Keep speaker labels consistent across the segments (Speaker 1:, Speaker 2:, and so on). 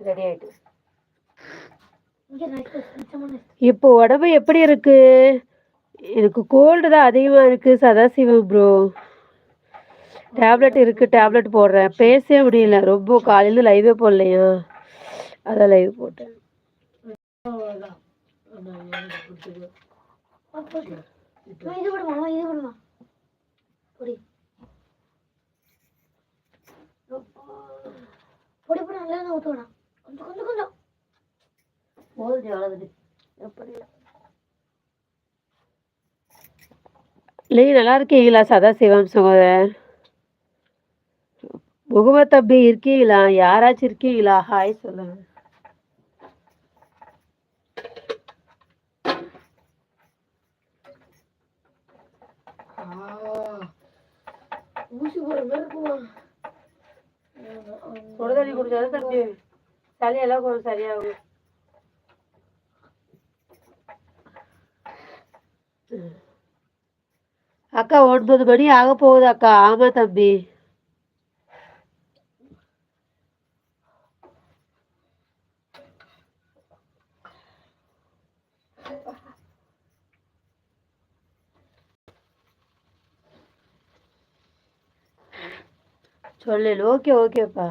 Speaker 1: Ready ஆயிட்டு இப்போ உடம்பு எப்படி இருக்கு எனக்கு கோல்டு தான் அதிகமாக இருக்கு சதாசிவம் ப்ரோ டேப்லெட் இருக்கு டேப்லெட் போடுறேன் பேசவே முடியல ரொம்ப காலையில் லைவே போடலையா அதான் லைவ் போட்டேன்
Speaker 2: இது விடுமா அம்மா, இது விடுமா வேணாம் கொஞ்சம் கொஞ்சம் கொஞ்சம்.
Speaker 1: போதும் எவ்வளவு எப்படி? இல்லை நல்லா இருக்கீங்களா சதாசிவம் சகோதரர்? முகமது தம்பி இருக்கீங்களா? யாராச்சும் இருக்கீங்களா? ஹாய் சொல்லுங்க.
Speaker 2: ஊசி போடுற மாதிரி இருக்குமா?
Speaker 1: சுடு தண்ணி குடிச்சாதான் தம்பி சளியெல்லாம் கொஞ்சம் சரியாகும். அக்கா ஒன்பது மணி ஆக போகுது அக்கா. ஆமா தம்பி. சொல்லு. ஓகே ஓகேப்பா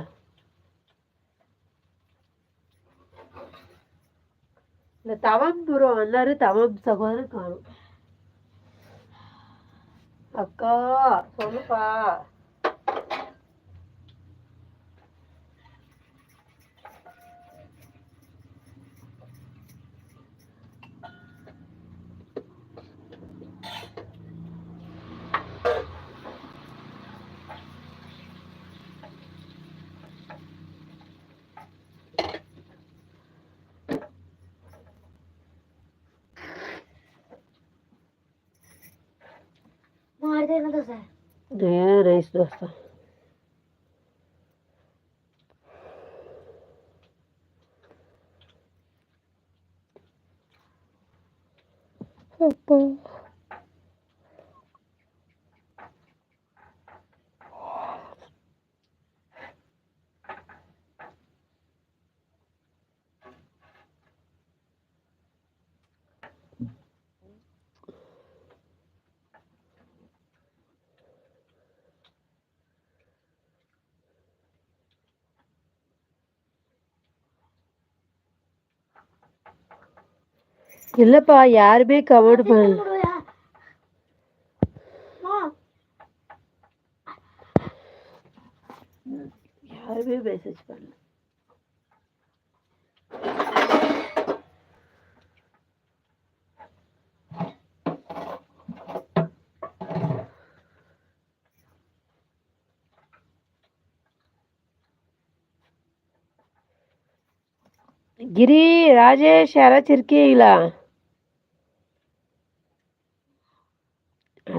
Speaker 1: இந்த தவம் தூரம் வந்தாரு தவம் சகோதரன் காணும். அக்கா சொல்லுப்பா.
Speaker 2: அம்மா, அடுத்து என்ன தோசை
Speaker 1: ரைஸ் தோசை ಇಲ್ಲಪ್ಪ ಯಾರು ಬೇಕು ಅವರು ಬರಲಿ
Speaker 2: ಯಾರು ಭೀ
Speaker 1: ಮೆಸೇಜ್ ಬರಲಿ गिरी राजेश यारा चिरके इला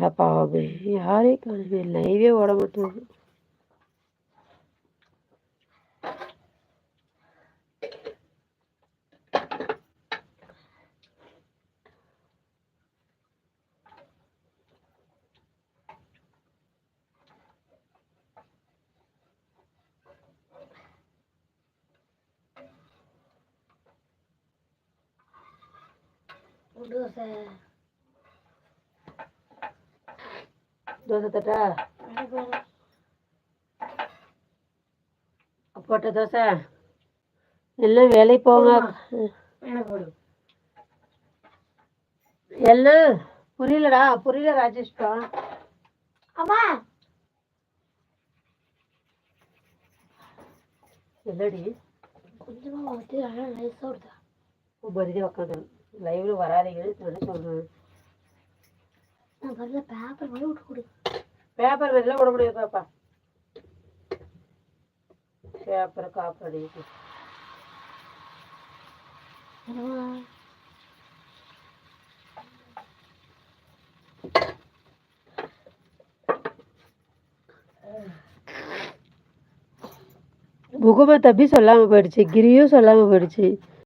Speaker 1: அட பாவமே யாரே காணுமே லைவே ஓட மாட்டேங்குது
Speaker 2: ஒரு தோசை.
Speaker 1: தோசை தட்டா? போட்ட தோசை? எல்லாம் வேலைக்கு போங்க. எல்லாம் புரியலடா புரியல ராஜேஷ்பா
Speaker 2: அம்மா!
Speaker 1: என்னடி?
Speaker 2: கொஞ்சமாக ஊற்றி நல்லா நைஸாக
Speaker 1: உக்காந்து லைவ்ல வராதீங்கன்னு நான் சொல்றேன்
Speaker 2: நான் வரல பேப்பர் மாதிரி விட்டு கொடு.
Speaker 1: பேப்பர் வெளில விட முடியாது பாப்பா. பேப்பர் காப்படி முகமது தம்பி சொல்லாம போயிடுச்சு கிரியும் சொல்லாம போயிடுச்சு.